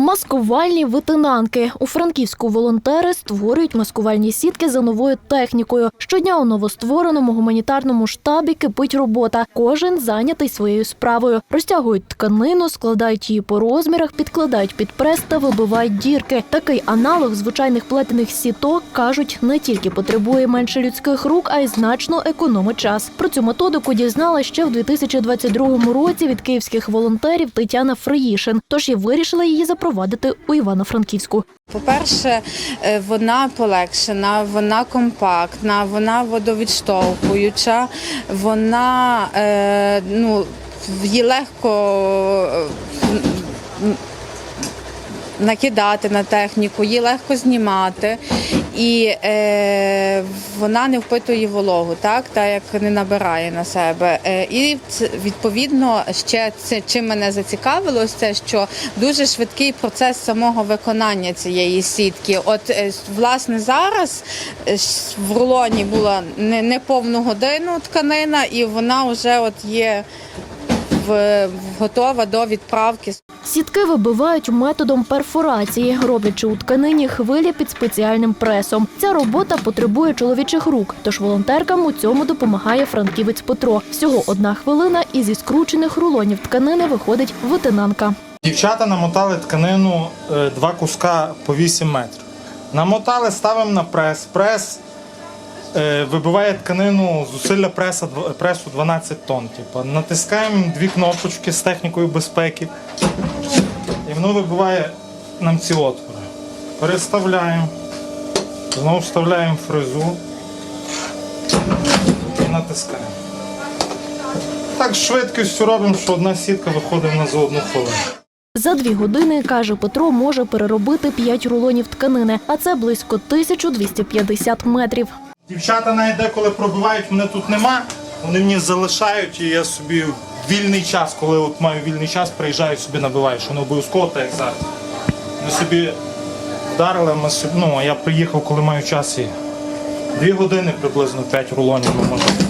Маскувальні витинанки у Франківську волонтери створюють маскувальні сітки за новою технікою. Щодня у новоствореному гуманітарному штабі кипить робота. Кожен зайнятий своєю справою. Розтягують тканину, складають її по розмірах, підкладають під прес та вибивають дірки. Такий аналог звичайних плетених сіток кажуть, не тільки потребує менше людських рук, а й значно економить час. Про цю методику дізналась ще в 2022 році від київських волонтерів Тетяна Фриїшин. Тож і вирішила її запровадити у Івано-Франківську. По-перше, е, вона полегшена, вона компактна, вона водовідштовхуюча, вона е, ну, її легко е, накидати на техніку, її легко знімати. І е, вона не впитує вологу, так, так як не набирає на себе. Е, і відповідно ще це чим мене зацікавило, це що дуже швидкий процес самого виконання цієї сітки. От е, власне зараз е, в рулоні була не, не повну годину тканина, і вона вже от є готова до відправки. Сітки вибивають методом перфорації, роблячи у тканині хвилі під спеціальним пресом. Ця робота потребує чоловічих рук, тож волонтеркам у цьому допомагає франківець Петро. Всього одна хвилина, і зі скручених рулонів тканини виходить витинанка. Дівчата намотали тканину е, два куска по 8 метрів. Намотали, ставимо на прес. Прес вибиває тканину зусилля преса, пресу 12 тонн. Типу. Натискаємо дві кнопочки з технікою безпеки. І воно вибиває нам ці отвори. Переставляємо. Знову вставляємо фрезу і натискаємо. Так швидкістю робимо, що одна сітка виходить на за одну хвилину. За дві години, каже Петро, може переробити 5 рулонів тканини, а це близько 1250 метрів. Дівчата навіть деколи пробивають, мене тут нема, вони мені залишають, і я собі вільний час, коли от маю вільний час, приїжджаю собі набиваю, що не обов'язково так як зараз. Ми собі вдарили, ми собі, ну, я приїхав, коли маю час і дві години приблизно п'ять рулонів ми можемо.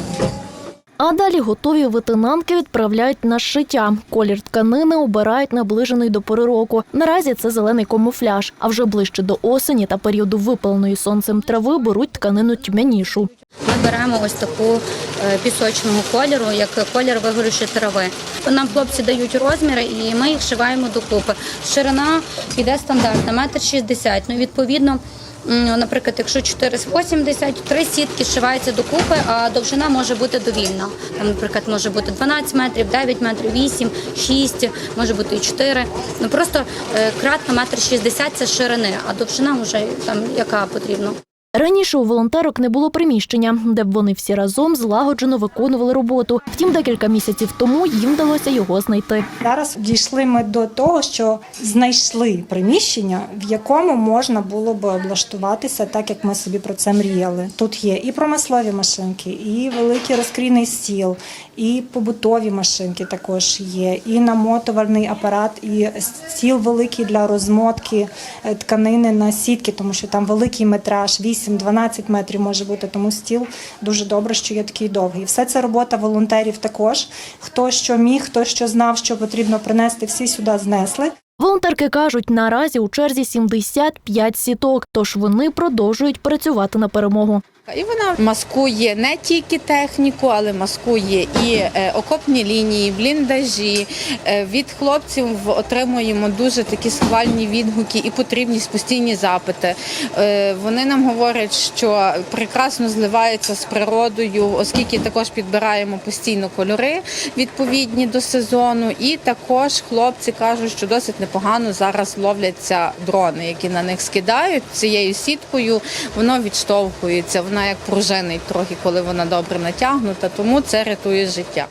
А далі готові витинанки відправляють на шиття. Колір тканини обирають наближений до пори року. Наразі це зелений камуфляж. А вже ближче до осені та періоду випаленої сонцем трави беруть тканину тьмянішу. Ми беремо ось таку е, пісочного кольору, як колір вигорючої трави. Нам хлопці дають розміри, і ми їх шиваємо докупи. Ширина йде стандартна, метр шістдесят. Ну, відповідно, наприклад, якщо 4,80, три сітки шиваються докупи, а довжина може бути довільна. Там, наприклад, може бути 12 метрів, 9 метрів, 8, 6, може бути і 4. Ну просто е, кратка метр шістдесят це ширини, а довжина вже там яка потрібна. Раніше у волонтерок не було приміщення, де б вони всі разом злагоджено виконували роботу. Втім, декілька місяців тому їм вдалося його знайти. Зараз дійшли ми до того, що знайшли приміщення, в якому можна було би облаштуватися, так як ми собі про це мріяли. Тут є і промислові машинки, і великий розкрійний стіл, і побутові машинки також є, і намотувальний апарат, і стіл великий для розмотки е, тканини на сітки, тому що там великий метраж, 8-12 метрів може бути. Тому стіл дуже добре, що є такий довгий. Все це робота волонтерів також. Хто що міг, хто що знав, що потрібно принести, всі сюди знесли. Волонтерки кажуть, наразі у черзі 75 сіток, тож вони продовжують працювати на перемогу. І вона маскує не тільки техніку, але маскує і е, окопні лінії, бліндажі. Е, Від хлопців отримуємо дуже такі схвальні відгуки і потрібність постійні запити. Е, Вони нам говорять, що прекрасно зливаються з природою, оскільки також підбираємо постійно кольори відповідні до сезону. І також хлопці кажуть, що досить непогано зараз ловляться дрони, які на них скидають цією сіткою. Воно відштовхується. Вона як пружинить трохи, коли вона добре натягнута, тому це рятує життя.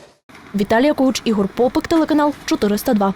Віталія Коуч, Ігор Попик, телеканал 402.